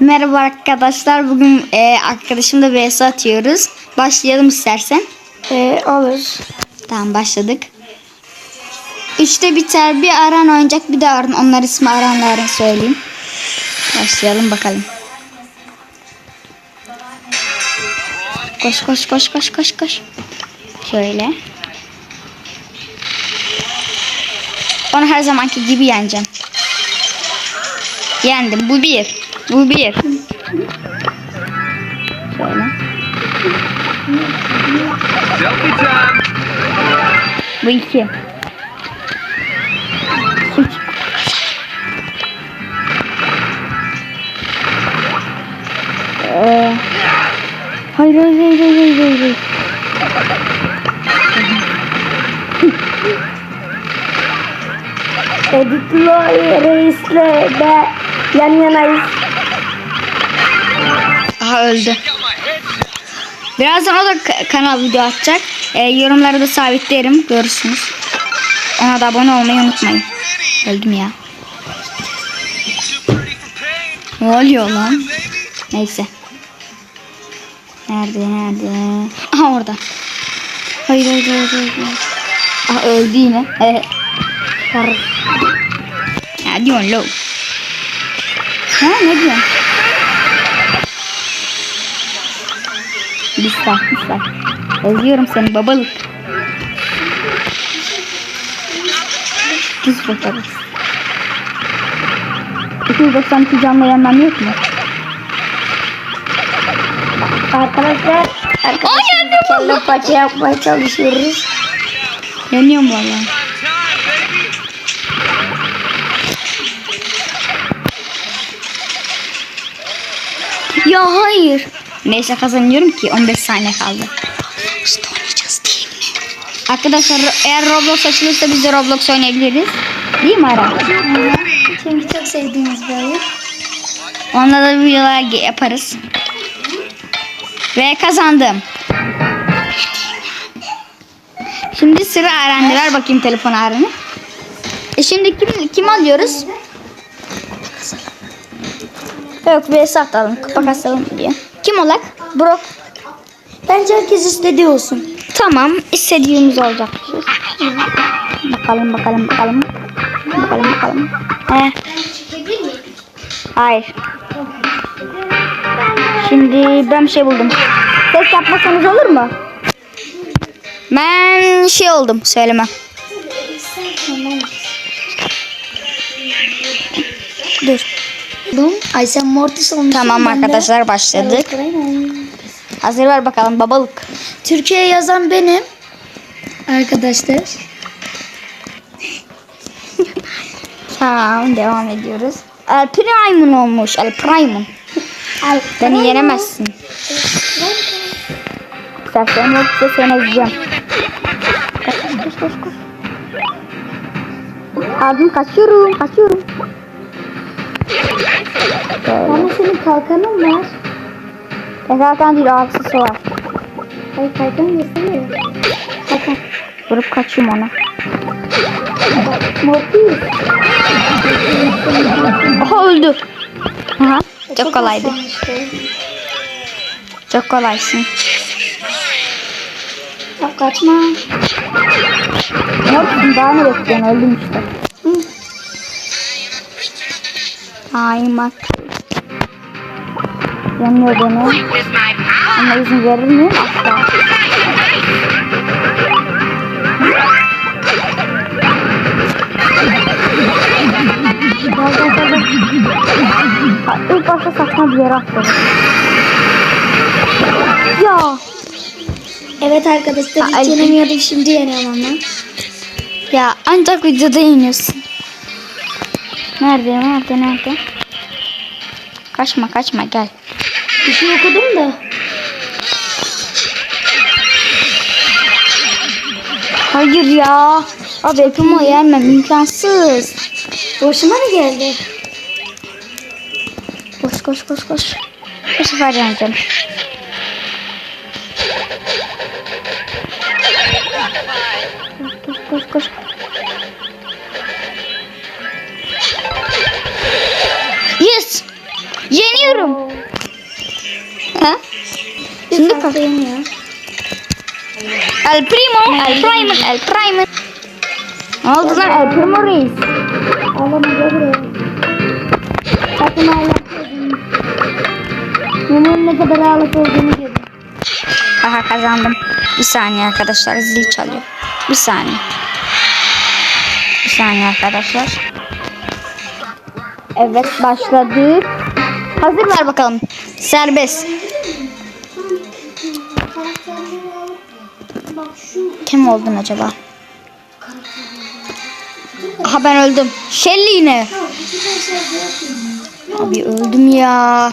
Merhaba arkadaşlar. Bugün e, arkadaşımla vs atıyoruz. Başlayalım istersen. Ee, olur. Tamam başladık. Üçte biter. Bir Aran oynayacak bir de Arın. Onlar ismi Aran'la Arın söyleyeyim. Başlayalım bakalım. Koş koş koş koş koş koş. Şöyle. Onu her zamanki gibi yeneceğim. Yendim. Bu bir. Bu bir. Şöyle. Bu iki. Üç. Ee, hayır hayır hayır hayır hayır. hayır. Editlo reisle de yan yanayız. Aha öldü. Birazdan o da ka- kanal video atacak. Ee, yorumları da sabitlerim. Görürsünüz. Ona da abone olmayı unutmayın. Öldüm ya. Ne oluyor lan? Neyse. Nerede nerede? Aha orada. Hayır hayır hayır hayır. Aha öldü yine. Evet. Ne diyorsun lo? Ha ne diyorsun? Bistak bistak. Özlüyorum seni babalık. Biz bakarız. 292 canlı yenmem yok mu? Arkadaşlar arkadaşlar kelle paça yapmaya çalışıyoruz. Yanıyorum valla. Ya hayır. Neyse kazanıyorum ki 15 saniye kaldı. İşte oynayacağız değil mi? Arkadaşlar eğer Roblox açılırsa biz de Roblox oynayabiliriz. Değil mi Ara? Çünkü çok sevdiğimiz bir oyun. Onunla da videolar yaparız. Ve kazandım. Şimdi sıra Aren'de. Ver bakayım telefonu Aren'e. E şimdi kim, kim alıyoruz? Yok vs atalım. Kupa kasalım diye. Kim olak? Brock. Bence herkes istediği olsun. Tamam. istediğimiz olacak. Bakalım bakalım bakalım. Bakalım bakalım. He. Hayır. Şimdi ben bir şey buldum. Ses yapmasanız olur mu? Ben şey oldum. Söylemem. Dur. Bum. Ay sen Mortis olmuşsun. Tamam ben de- arkadaşlar başladık. Hazır ver bakalım babalık. Türkiye yazan benim. Arkadaşlar. Tamam devam ediyoruz. El Prime'ın olmuş. El Prime'ın. Al. Beni yenemezsin. Sersen yoksa seni ezeceğim. Koş koş. Abim kaçıyorum kaçıyorum. Böyle. Ama senin kalkanın var. E zaten değil o aksesuar. Ay kalkan yesene. Bakın. Vurup kaçıyorum ona. Mortis. Oha öldü. Aha, çok kolaydı. Çok kolaysın. Ya kaçma. Mortis'in daha ne bekliyorsun? Öldüm işte. Ay mak. Yanıyor beni. Ama izin verir miyim? Asla. Gel gel gel. İlk başta saçma bir yere atladım. Ya. Evet arkadaşlar hiç yenemiyordum şimdi yeniyorum ama. Ya ancak videoda iniyorsun. Nerede nerede nerede? Kaçma kaçma gel. Bir şey okudum da. Hayır ya. Abi yapımı yenmem imkansız. Boşuma mı geldi? Koş koş koş koş. Bu sefer yeneceğim. Koş koş koş Yeniyor. El Primo, El Primo, El Primo. Ne oldu lan El Primo reis? Ağlama gel buraya. Sakın ağlak olduğunu. Bunun ne kadar ağlak olduğunu görün. Aha kazandım. Bir saniye arkadaşlar zil çalıyor. Bir saniye. Bir saniye arkadaşlar. Evet başladık. Hazır ver bakalım. Serbest. Kim oldun acaba? Aha ben öldüm. Shelly yine. Abi öldüm ya.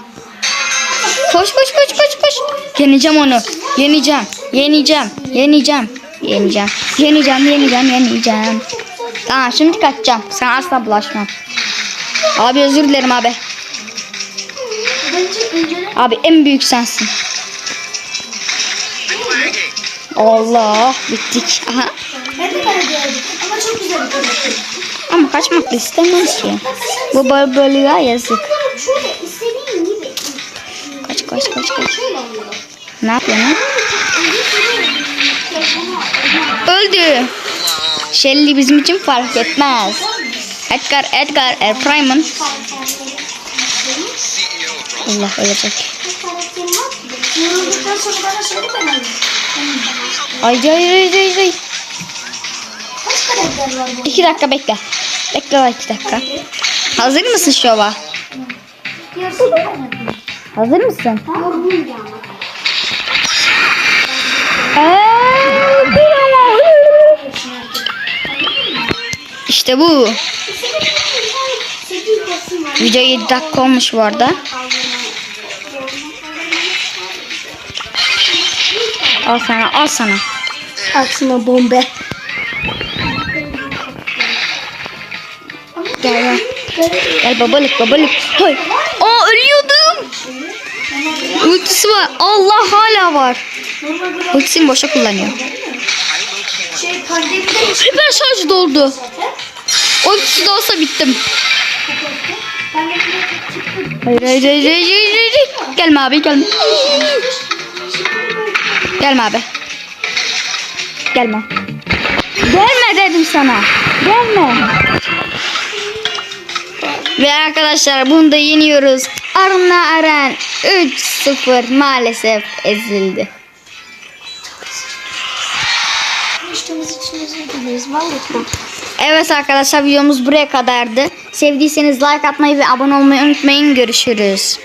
Koş koş koş koş koş. Yeneceğim onu. Yeneceğim. Yeneceğim. Yeneceğim. Yeneceğim. Yeneceğim. Yeneceğim. Yeneceğim. Tamam şimdi kaçacağım. Sana asla bulaşmam. Abi özür dilerim abi. Abi en büyük sensin. Allah bittik. Aha. Ama çok güzel bir Ama kaçmak da istemem ki. Bu yazık. Şöyle istediğin gibi. Kaç kaç kaç kaç. Ne yapıyorsun? Öldü. Shelly bizim için fark etmez. Edgar, Edgar, Erpriman. Allah ölecek. Yorulduktan sonra bana söyle ben alayım. Ay ay ay ay ay. Kaç karakter var bu? İki dakika bekle. Bekle lan iki dakika. Hazır mısın şova? Yarısı. Hazır mısın? Tamam. İşte bu. Var. Video 7 dakika olmuş bu arada. Al sana al sana. Aksına bombe. Gel gel. Gel babalık babalık. Hay. Aa ölüyordum. Ultisi var. Allah hala var. Ultisini boşa kullanıyor. Hiper şarj doldu. Ultisi de olsa bittim. Hayır hayır hayır hayır. hayır. Gelme abi gelme. Gelme abi. Gelme. Gelme dedim sana. Gelme. Ve arkadaşlar bunu da yeniyoruz. Arna Aren 3-0 maalesef ezildi. konuştuğumuz için özür dileriz. Vallahi. Evet arkadaşlar videomuz buraya kadardı. Sevdiyseniz like atmayı ve abone olmayı unutmayın. Görüşürüz.